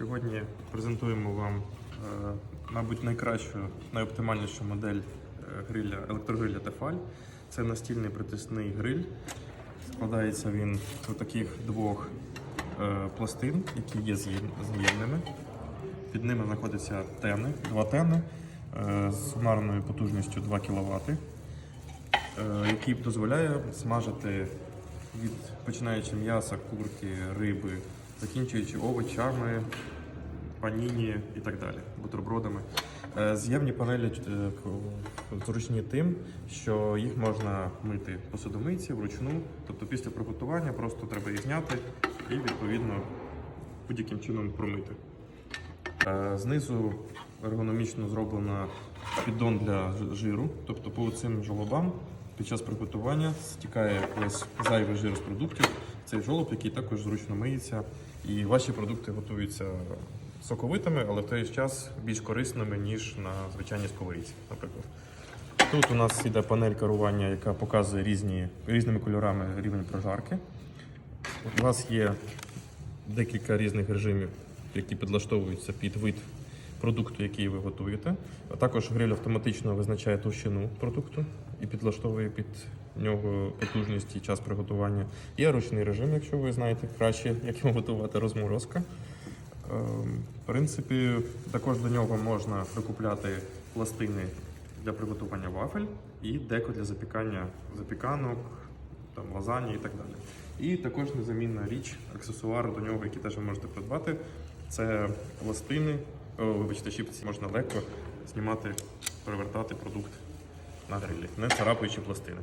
Сьогодні презентуємо вам, е, мабуть, найкращу, найоптимальнішу модель е, гриля, електрогриля Tefal. Це настільний притисний гриль. Складається він з таких двох е, пластин, які є з'ємними. Під ними знаходяться тени, два тени з сумарною потужністю 2 кВт, який дозволяє смажити від починаючи м'яса, курки, риби, закінчуючи овочами, паніні і так далі, бутербродами. Е, З'ємні панелі е, зручні тим, що їх можна мити посудомийці вручну, тобто після приготування просто треба їх зняти і відповідно будь-яким чином промити. Е, Знизу ергономічно зроблено піддон для жиру, тобто по цим жолобам під час приготування стікає весь зайвий жир з продуктів. Цей жолоб, який також зручно миється, і ваші продукти готуються соковитими, але в той же час більш корисними, ніж на звичайній сковорідці, наприклад. Тут у нас іде панель керування, яка показує різні, різними кольорами рівень прожарки. У вас є декілька різних режимів, які підлаштовуються під вид продукту, який ви готуєте. А також гриль автоматично визначає товщину продукту і підлаштовує під нього потужність і час приготування. Є ручний режим, якщо ви знаєте краще, як його готувати, розморозка. Ем, В принципі, також до нього можна прикупляти пластини для приготування вафель і деко для запікання запіканок, там, лазані і так далі. І також незамінна річ, аксесуар до нього, який теж ви можете придбати, це пластини, о, вибачте, щипці. Можна легко знімати, перевертати продукт на грилі, не царапаючи пластини.